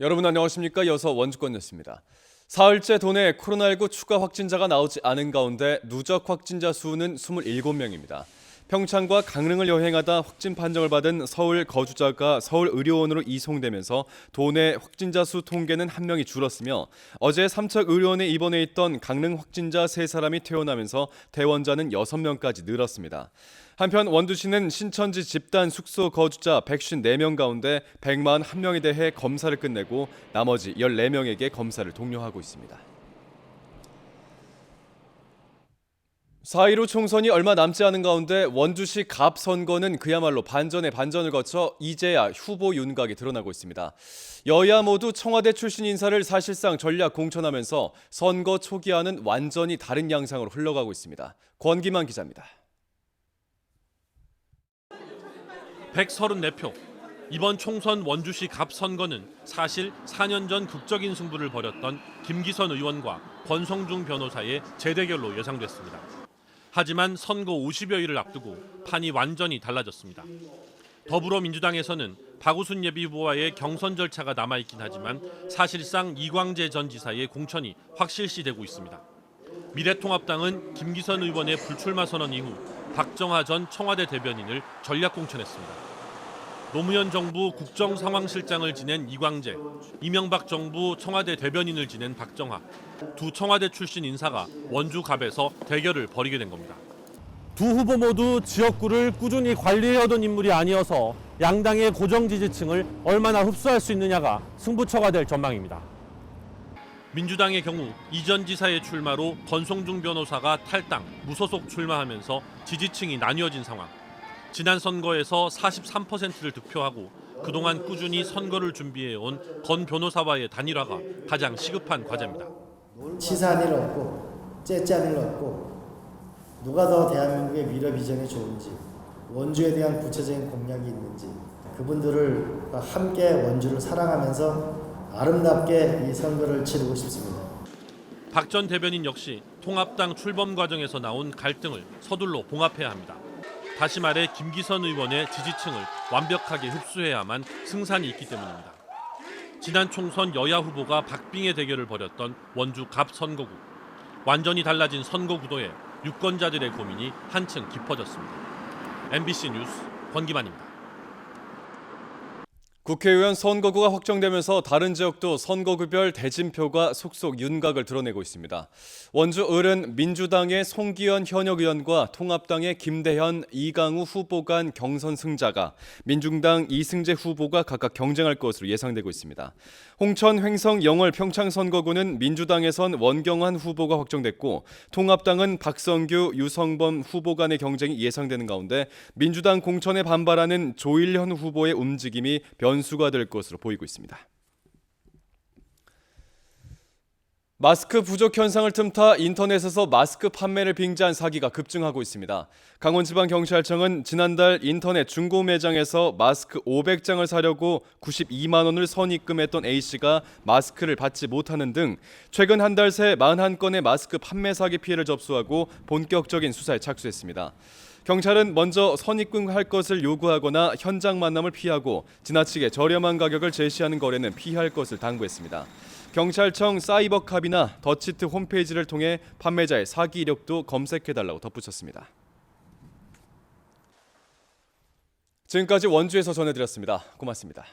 여러분 안녕하십니까? 여서 원주권 뉴스입니다. 사흘째 도내 코로나19 추가 확진자가 나오지 않은 가운데 누적 확진자 수는 27명입니다. 평창과 강릉을 여행하다 확진 판정을 받은 서울 거주자가 서울 의료원으로 이송되면서 도내 확진자 수 통계는 한 명이 줄었으며 어제 삼척 의료원에 입원해 있던 강릉 확진자 세 사람이 퇴원하면서 퇴원자는 6명까지 늘었습니다. 한편 원주시는 신천지 집단 숙소 거주자 154명 가운데 141명에 대해 검사를 끝내고 나머지 14명에게 검사를 독려하고 있습니다. 4.15 총선이 얼마 남지 않은 가운데 원주시 갑 선거는 그야말로 반전의 반전을 거쳐 이제야 후보 윤곽이 드러나고 있습니다. 여야 모두 청와대 출신 인사를 사실상 전략 공천하면서 선거 초기와는 완전히 다른 양상으로 흘러가고 있습니다. 권기만 기자입니다. 134표. 이번 총선 원주시 갑 선거는 사실 4년 전 극적인 승부를 벌였던 김기선 의원과 권성중 변호사의 재대결로 예상됐습니다. 하지만 선거 50여일을 앞두고 판이 완전히 달라졌습니다. 더불어민주당에서는 박우순 예비후보와의 경선 절차가 남아있긴 하지만 사실상 이광재 전 지사의 공천이 확실시되고 있습니다. 미래통합당은 김기선 의원의 불출마 선언 이후 박정하 전 청와대 대변인을 전략 공천했습니다. 노무현 정부 국정상황실장을 지낸 이광재, 이명박 정부 청와대 대변인을 지낸 박정하 두 청와대 출신 인사가 원주 갑에서 대결을 벌이게 된 겁니다. 두 후보 모두 지역구를 꾸준히 관리해오던 인물이 아니어서 양당의 고정 지지층을 얼마나 흡수할 수 있느냐가 승부처가 될 전망입니다. 민주당의 경우 이전 지사의 출마로 권성중 변호사가 탈당, 무소속 출마하면서 지지층이 나뉘어진 상황. 지난 선거에서 43%를 득표하고 그동안 꾸준히 선거를 준비해온 권 변호사와의 단일화가 가장 시급한 과제입니다. 치사한 일 없고 째짠 일 없고 누가 더 대한민국의 미래 비전이 좋은지 원주에 대한 구체적인 공약이 있는지 그분들을 함께 원주를 사랑하면서 아름답게 이 선거를 치르고 싶습니다. 박 전 대변인 역시 통합당 출범 과정에서 나온 갈등을 서둘러 봉합해야 합니다. 다시 말해 김기선 의원의 지지층을 완벽하게 흡수해야만 승산이 있기 때문입니다. 지난 총선 여야 후보가 박빙의 대결을 벌였던 원주 갑 선거구. 완전히 달라진 선거 구도에 유권자들의 고민이 한층 깊어졌습니다. MBC 뉴스 권기만입니다. 국회의원 선거구가 확정되면서 다른 지역도 선거구별 대진표가 속속 윤곽을 드러내고 있습니다. 원주 을은 민주당의 송기현 현역 의원과 통합당의 김대현, 이강우 후보 간 경선 승자가 민중당 이승재 후보가 각각 경쟁할 것으로 예상되고 있습니다. 홍천, 횡성, 영월, 평창 선거구는 민주당에선 원경환 후보가 확정됐고 통합당은 박성규, 유성범 후보 간의 경쟁이 예상되는 가운데 민주당 공천에 반발하는 조일현 후보의 움직임이 변수가 될 것으로 보이고 있습니다. 마스크 부족 현상을 틈타 인터넷에서 마스크 판매를 빙자한 사기가 급증하고 있습니다. 강원지방경찰청은 지난달 인터넷 중고 매장에서 마스크 500장을 사려고 92만 원을 선입금했던 A 씨가 마스크를 받지 못하는 등 최근 한 달 새 41건의 마스크 판매 사기 피해를 접수하고 본격적인 수사에 착수했습니다. 경찰은 먼저 선입금할 것을 요구하거나 현장 만남을 피하고 지나치게 저렴한 가격을 제시하는 거래는 피할 것을 당부했습니다. 경찰청 사이버캅이나 더치트 홈페이지를 통해 판매자의 사기 이력도 검색해달라고 덧붙였습니다. 지금까지 원주에서 전해드렸습니다. 고맙습니다.